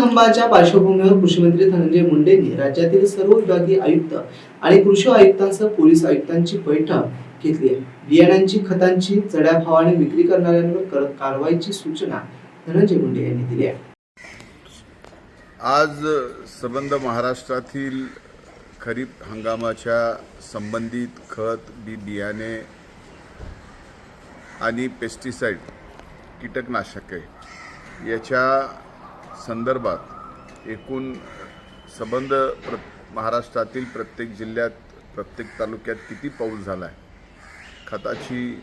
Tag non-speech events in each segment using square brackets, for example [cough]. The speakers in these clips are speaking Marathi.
खांबाच्या पार्श्वभूमीवर कृषीमंत्री धनंजय मुंडेंनी राज्यातील सर्व विभागीय आयुक्त आणि कृषी आयुक्तांसह पोलीस आयुक्तांची बैठक घेतली आहे. बियाण्यांची खतांची चढ्या भावाने विक्री करणाऱ्यांवर कारवाईची सूचना धनंजय मुंडे यांनी दिली आहे. आज संबंध महाराष्ट्रातील खरीप हंगामाच्या संबंधित खत बी बियाणे आणि पेस्टिसाईड कीटकनाशके याच्या संदर्भात एकूण संबंध प्र महाराष्ट्रातील प्रत्येक जिल्ह्यात प्रत्येक तालुक्यात किती पाऊस झाला आहे खताची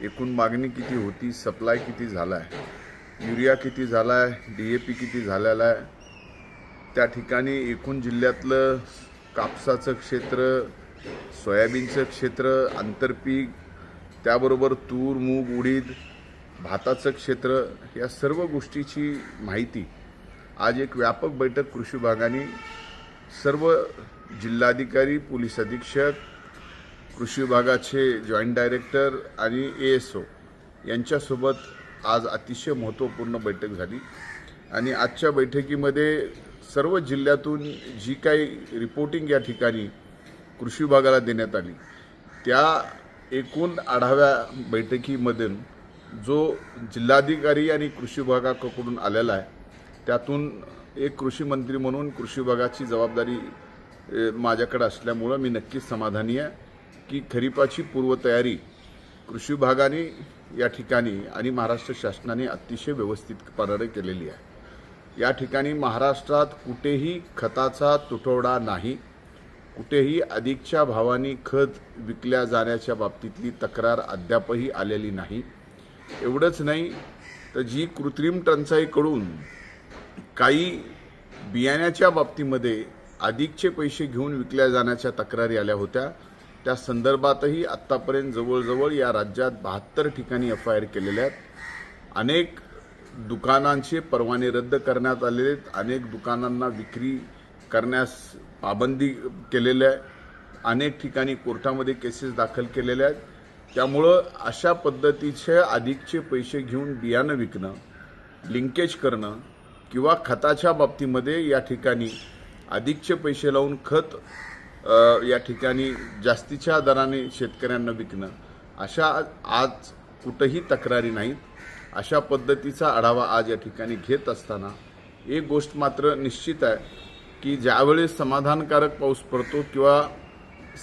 एकूण मागणी किती होती? सप्लाय किती झाला आहे युरिया किती झाला आहे डी ए पी किती झालेला आहे? त्या ठिकाणी एकूण जिल्ह्यातलं कापसाचं क्षेत्र सोयाबीनचं क्षेत्र आंतरपीक त्याबरोबर तूर मूग उडीद भाताचं क्षेत्र या सर्व गोष्टीची माहिती आज एक व्यापक बैठक कृषी विभागाने सर्व जिल्हाधिकारी पोलीस अधीक्षक कृषी विभागाचे जॉईंट डायरेक्टर आणि ए एस ओ यांच्यासोबत आज अतिशय महत्त्वपूर्ण बैठक झाली. आणि आजच्या बैठकीमध्ये सर्व जिल्ह्यातून जी काही रिपोर्टिंग या ठिकाणी कृषी विभागाला देण्यात आली त्या एकूण आढाव्या बैठकीमधून जो जिल्हाधिकारी आणि कृषी विभागाकडून आलेला आहे त्यातून एक कृषी मंत्री म्हणून कृषी विभागाची जबाबदारी माझ्याकडे असल्यामुळं मी नक्कीच समाधानी आहे की खरीपाची पूर्वतयारी कृषी विभागाने या ठिकाणी आणि महाराष्ट्र शासनाने अतिशय व्यवस्थितपणाने केलेली आहे. या ठिकाणी महाराष्ट्रात कुठेही खताचा तुटवडा नाही. कुठेही अधिकच्या भावाने खत विकल्या जाण्याच्या बाबतीतली तक्रार अद्यापही आलेली नाही. एवढंच नाही तर जी कृत्रिम टंचाईकडून काही बियाण्याच्या बाबतीमध्ये अधिकचे पैसे घेऊन विकल्या जाण्याच्या तक्रारी आल्या होत्या. त्या संदर्भातही आत्तापर्यंत जवळजवळ या राज्यात बहात्तर ठिकाणी एफ आय आर केलेल्या आहेत. अनेक दुकानांचे परवाने रद्द करण्यात आलेले आहेत. अनेक दुकानांना विक्री करण्यास पाबंदी केलेल्या आहे अनेक ठिकाणी कोर्टामध्ये केसेस दाखल केलेल्या आहेत. त्यामुळं अशा पद्धतीचे अधिकचे पैसे घेऊन बियाणं विकणं लिंकेज करणं किंवा खताच्या बाबतीमध्ये या ठिकाणी अधिकचे पैसे लावून खत या ठिकाणी जास्तीच्या दराने शेतकऱ्यांना विकणं अशा आज कुठंही तक्रारी नाहीत. अशा पद्धतीचा आढावा आज या ठिकाणी घेत असताना एक गोष्ट मात्र निश्चित आहे की ज्यावेळेस समाधानकारक पाऊस पडतो किंवा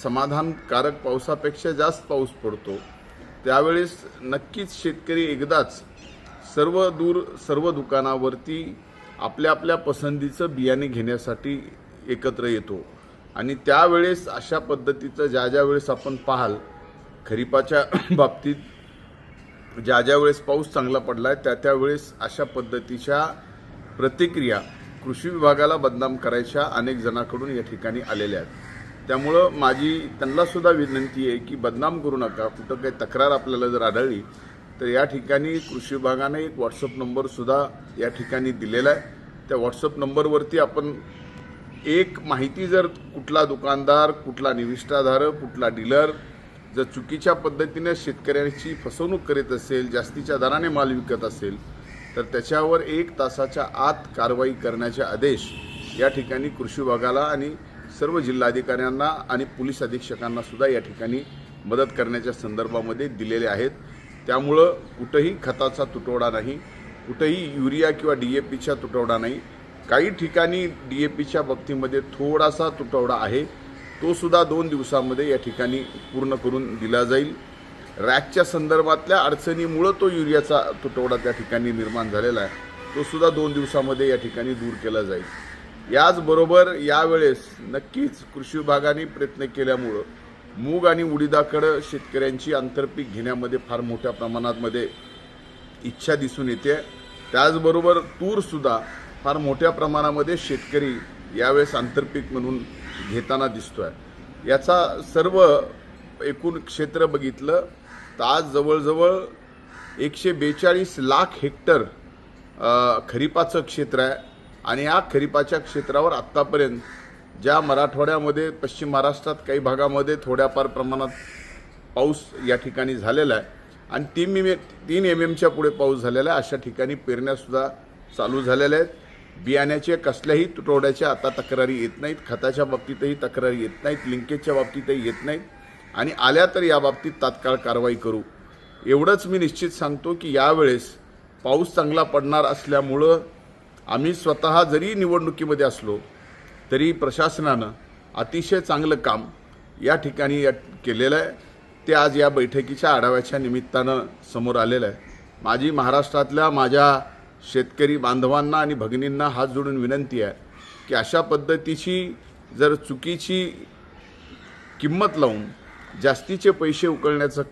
समाधानकारक पावसापेक्षा जास्त पाऊस पडतो त्यावेळेस नक्कीच शेतकरी एकदाच सर्व दूर सर्व दुकानावरती आपल्या आपल्या पसंतीचं बियाणे घेण्यासाठी एकत्र येतो. आणि त्यावेळेस अशा पद्धतीचं ज्या ज्या वेळेस आपण पाहाल खरीपाच्या [clears throat] बाबतीत ज्या ज्या वेळेस पाऊस चांगला पडला आहे त्या त्यावेळेस अशा पद्धतीच्या प्रतिक्रिया कृषी विभागाला बदनाम करायच्या अनेक जणांकडून या ठिकाणी आलेल्या आहेत. त्यामुळं माझी त्यांनासुद्धा विनंती आहे की बदनाम करू नका. कुठं काही तक्रार आपल्याला जर आढळली तर या ठिकाणी कृषी विभागाने एक व्हॉट्सअप नंबरसुद्धा या ठिकाणी दिलेला आहे. त्या व्हॉट्सअप नंबरवरती आपण एक माहिती जर कुठला दुकानदार कुठला निविष्ठाधारक कुठला डीलर जर चुकीच्या पद्धतीने शेतकऱ्यांची फसवणूक करीत असेल जास्तीच्या दराने माल विकत असेल तर त्याच्यावर एक तासाच्या आत कारवाई करण्याचे आदेश या ठिकाणी कृषी विभागाला आणि सर्व जिल्हाधिकाऱ्यांना आणि पोलीस अधीक्षकांना सुद्धा या ठिकाणी मदत करण्याच्या संदर्भामध्ये दिलेले आहेत. त्यामुळं कुठंही खताचा तुटवडा नाही कुठंही युरिया किंवा डी ए पीचा तुटवडा नाही. काही ठिकाणी डी ए पीच्या बाबतीमध्ये थोडासा तुटवडा आहे. तो सुद्धा दोन दिवसामध्ये या ठिकाणी पूर्ण करून दिला जाईल. रॅकच्या संदर्भातल्या अडचणीमुळं तो युरियाचा तुटवडा त्या ठिकाणी निर्माण झालेला आहे. तो सुद्धा दोन दिवसामध्ये या ठिकाणी दूर केला जाईल. याचबरोबर यावेळेस नक्कीच कृषी विभागाने प्रयत्न केल्यामुळं मूग आणि उडीदाकडं शेतकऱ्यांची आंतरपीक घेण्यामध्ये फार मोठ्या प्रमाणामध्ये इच्छा दिसून येते. त्याचबरोबर तूरसुद्धा फार मोठ्या प्रमाणामध्ये शेतकरी यावेळेस आंतरपीक म्हणून घेताना दिसतो आहे याचा सर्व एकूण क्षेत्र बघितलं तर आज जवळजवळ एकशे बेचाळीस लाख हेक्टर खरीपाचं क्षेत्र आहे. आणि या खरीपाच्या क्षेत्रावर आत्तापर्यंत ज्या मराठवाड्यामध्ये पश्चिम महाराष्ट्रात काही भागामध्ये थोड्याफार प्रमाणात पाऊस या ठिकाणी झालेला आहे. आणि तीन एम तीन एम एमच्या पुढे पाऊस झालेला आहे. अशा ठिकाणी पेरण्यासुद्धा चालू झालेल्या आहेत. बियाण्याचे कसल्याही तुटवड्याच्या आता तक्रारी येत नाहीत. खताच्या बाबतीतही तक्रारी येत नाहीत. लिंकेजच्या बाबतीतही येत नाहीत. आणि आल्या तर या बाबतीत तात्काळ कारवाई करू. एवढंच मी निश्चित सांगतो की यावेळेस पाऊस चांगला पडणार असल्यामुळं आम्ही स्वतः जरी निवडणुकीमध्ये असलो तरी प्रशासनानं अतिशय चांगलं काम या ठिकाणी या केलेलं आहे. ते आज या बैठकीच्या आढाव्याच्या निमित्तानं समोर आलेलं आहे. माझी महाराष्ट्रातल्या माझ्या शेतकरी बांधवांना आणि भगिनींना हात जोडून विनंती आहे की अशा पद्धतीची जर चुकीची किंमत लावून जास्तीचे पैसे उकळण्याचं